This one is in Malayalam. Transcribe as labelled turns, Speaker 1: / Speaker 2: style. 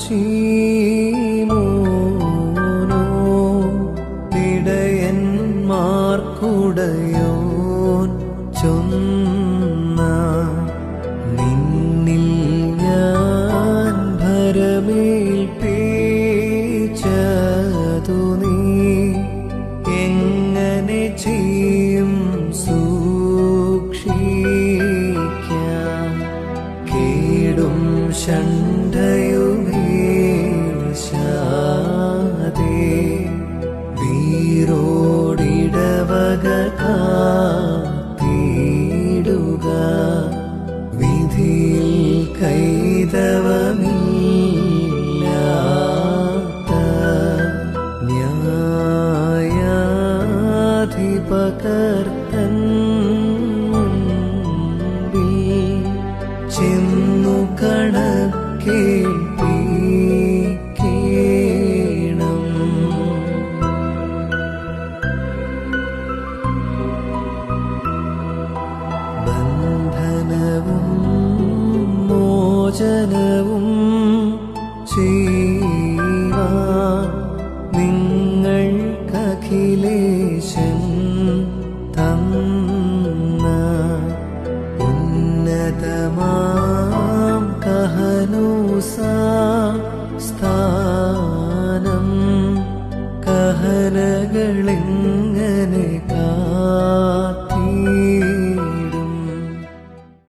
Speaker 1: ശീമോനോ ഇടയന്മാർക്കുടയോൻ ചൊന്ന നിന്നിൽ ഞാൻ ഭരമേൽപ്പിച്ചതു നീ. എങ്ങനെ ചെയ്യും സൂക്ഷിക്ക. കേടും ഷണ്ട കാത്തിടുക. വിധിയിൽ കൈതവമില്ലാത്ത ന്യായാധിപകർത്തൻ ചെന്നു കണക്കേ ദാനവും മോചനവും ചെയ്യുവാൻ നിങ്ങൾക്കഖിലേശൻ തന്ന ഉന്നതമാം കഹനൂസ സ്ഥാനം കഹനകളെന്ന്